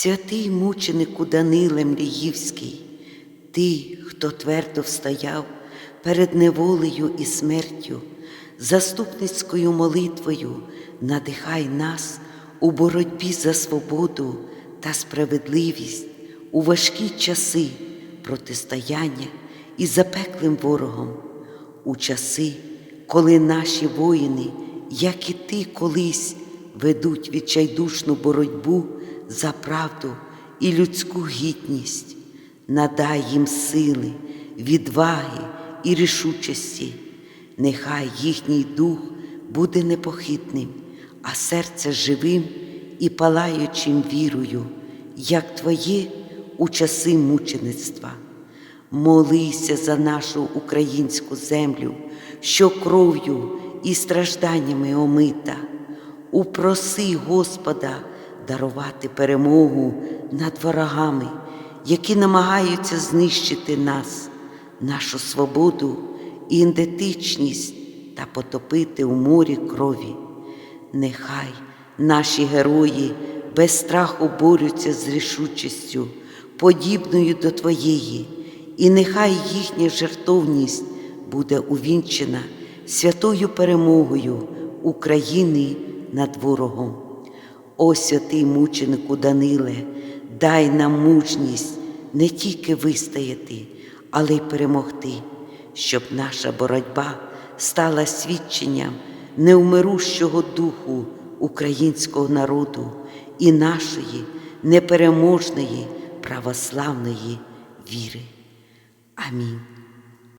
Святий мученику Даниле Мліївський, ти, хто твердо встояв перед неволею і смертю, заступницькою молитвою надихай нас у боротьбі за свободу та справедливість у важкі часи протистояння із запеклим ворогом, у часи, коли наші воїни, як і ти колись, ведуть відчайдушну боротьбу за правду і людську гідність, надай їм сили, відваги і рішучості, нехай їхній дух буде непохитним, а серце живим і палаючим вірою, як твоє у часи мучеництва. Молися за нашу українську землю, що кров'ю і стражданнями омита. Упроси Господа дарувати перемогу над ворогами, які намагаються знищити нас, нашу свободу і ідентичність та потопити у морі крові. Нехай наші герої без страху борються з рішучістю, подібною до Твоєї, і нехай їхня жертовність буде увінчена святою перемогою України над ворогом. О святий мученику Даниле, дай нам мужність не тільки вистояти, але й перемогти, щоб наша боротьба стала свідченням неумирущого духу українського народу і нашої непереможної православної віри. Амінь.